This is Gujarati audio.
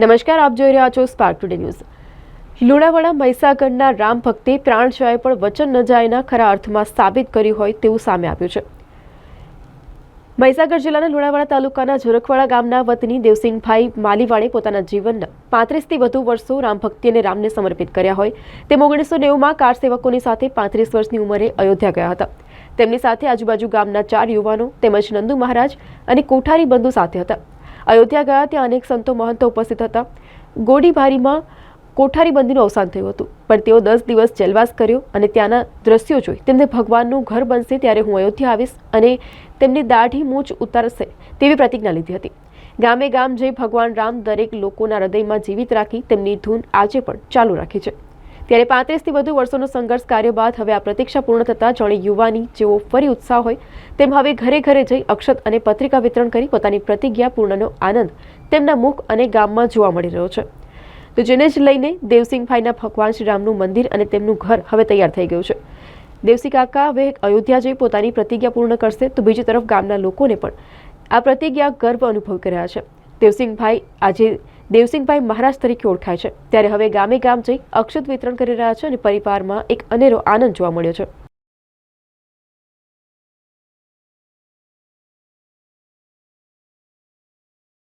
નમસ્કાર, આપ જોઈ રહ્યા છો સ્પાર્ક ટુડે ન્યૂઝ લુણાવાડા મહીસાગરના રામ ભક્તે પ્રાણ પણ વચન ન જાયના ખરા અર્થમાં સાબિત કર્યું હોય તેવું સામે આવ્યું છે. મહીસાગર જિલ્લાના લુણાવાડા તાલુકાના ઝુરખવાડા ગામના વતની દેવસિંહભાઈ માલીવાડે પોતાના જીવનના પાંત્રીસથી વધુ વર્ષો રામ ભક્તિ અને રામને સમર્પિત કર્યા હોય. તેમ ઓગણીસો નેવુંમાં કાર સેવકોની સાથે પાંત્રીસ વર્ષની ઉંમરે અયોધ્યા ગયા હતા. તેમની સાથે આજુબાજુ ગામના ચાર યુવાનો તેમજ નંદુ મહારાજ અને કોઠારી બંધુ સાથે હતા. અયોધ્યા ગયા ત્યાં અનેક સંતો મહંતો ઉપસ્થિત હતા. ગોળીબારીમાં કોઠારીબંધીનું અવસાન થયું હતું. પણ તેઓ દસ દિવસ જેલવાસ કર્યો અને ત્યાંના દ્રશ્યો જોઈ તેમને ભગવાનનું ઘર બનશે ત્યારે હું અયોધ્યા આવીશ અને તેમની દાઢી મૂછ ઉતારશે તેવી પ્રતિજ્ઞા લીધી હતી. ગામે ગામ જઈ ભગવાન રામ દરેક લોકોના હૃદયમાં જીવિત રાખી તેમની ધૂન આજે પણ ચાલુ રાખી છે. ત્યારે પાંત્રીસથી વધુ વર્ષોનો સંઘર્ષ કાર્ય બાદ હવે આ પ્રતીક્ષા પૂર્ણ થતાં જાણે યુવાની જેઓ ફરી ઉત્સાહ હોય, તેમ હવે ઘરે ઘરે જઈ અક્ષત અને પત્રિકા વિતરણ કરી પોતાની પ્રતિજ્ઞા પૂર્ણનો આનંદ તેમના મુખ અને ગામમાં જોવા મળી રહ્યો છે. તો જેને જ લઈને દેવસિંહભાઈના ભગવાન શ્રી રામનું મંદિર અને તેમનું ઘર હવે તૈયાર થઈ ગયું છે. દેવસિંહ કાકા હવે અયોધ્યા જઈ પોતાની પ્રતિજ્ઞા પૂર્ણ કરશે તો બીજી તરફ ગામના લોકોને પણ આ પ્રતિજ્ઞા ગર્વ અનુભવ કર્યા છે. દેવસિંહભાઈ આજે દેવસિંહભાઈ મહારાજ તરીકે ઓળખાય છે. ત્યારે હવે ગામે ગામ જઈ અક્ષત વિતરણ કરી રહ્યા છે અને પરિવારમાં એક અનેરો આનંદ જોવા મળ્યો છે.